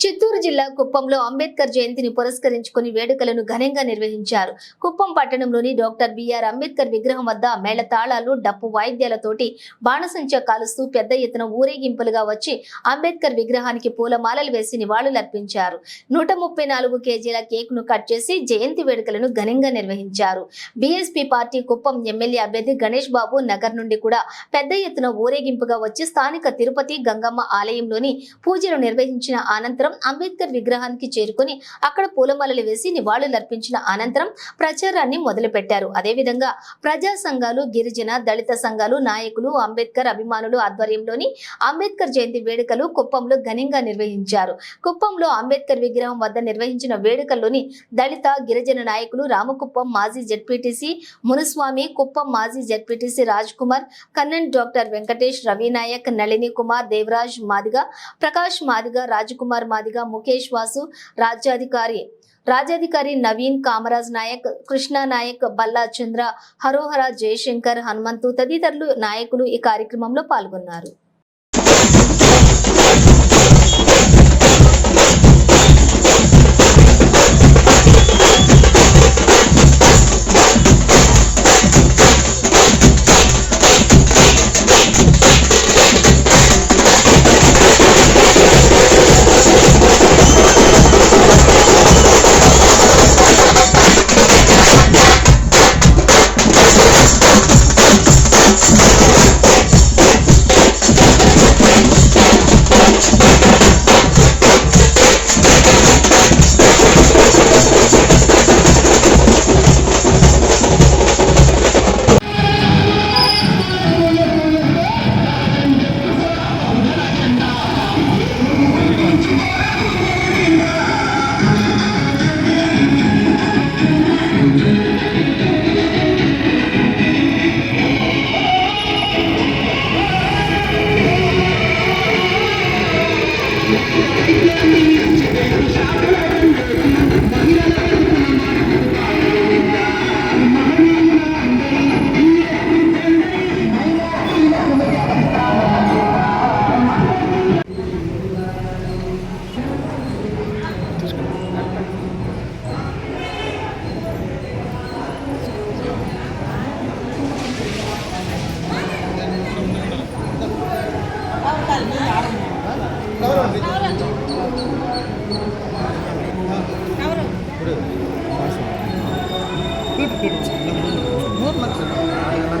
చిత్తూరు జిల్లా కుప్పంలో అంబేద్కర్ జయంతిని పురస్కరించుకుని వేడుకలను ఘనంగా నిర్వహించారు. కుప్పం పట్టణంలోని డాక్టర్ బిఆర్ అంబేద్కర్ విగ్రహం వద్ద మేళతాళాలు డప్పు వాయిద్యాలతోటి బాణసంచ కాలుస్తూ పెద్ద ఎత్తున ఊరేగింపులుగా వచ్చి అంబేద్కర్ విగ్రహానికి పూలమాలలు వేసి నివాళులర్పించారు. నూట ముప్పై నాలుగు కేజీల కేక్ను కట్ చేసి జయంతి వేడుకలను ఘనంగా నిర్వహించారు. బీఎస్పీ పార్టీ కుప్పం ఎమ్మెల్యే అభ్యర్థి గణేష్ బాబు నగర్ నుండి కూడా పెద్ద ఎత్తున ఊరేగింపుగా వచ్చి స్థానిక తిరుపతి గంగమ్మ ఆలయంలోని పూజలు నిర్వహించిన అనంతరం అంబేద్కర్ విగ్రహానికి చేరుకుని అక్కడ పూలమాలలు వేసి నివాళులర్పించిన అనంతరం ప్రచారాన్ని మొదలుపెట్టారు. అదేవిధంగా ప్రజా సంఘాలు గిరిజన దళిత సంఘాలు నాయకులు అంబేద్కర్ అభిమానులు ఆధ్వర్యంలోని అంబేద్కర్ జయంతి వేడుకలు కుప్పంలో ఘనంగా నిర్వహించారు. కుప్పంలో అంబేద్కర్ విగ్రహం వద్ద నిర్వహించిన వేడుకల్లోని దళిత గిరిజన నాయకులు రామకుప్పం మాజీ జడ్పీటీసీ మునుస్వామి కుప్పం మాజీ జడ్పీటీసీ రాజ్ కుమార్ కన్నన్ డాక్టర్ వెంకటేష్ రవినాయక్ నళిని కుమార్ దేవరాజ్ మాదిగ ప్రకాష్ మాదిగ రాజకుమార్ మాదిగ ముఖేష్ వాసు రాజ్యాధికారి. రాజ్యాధికారి నవీన్ కామరాజ్ నాయక్ కృష్ణ నాయక్ బల్లా చంద్ర హరోహర జయశంకర్ హనుమంతు తదితరులు నాయకులు ఈ కార్యక్రమంలో పాల్గొన్నారు. Thank you.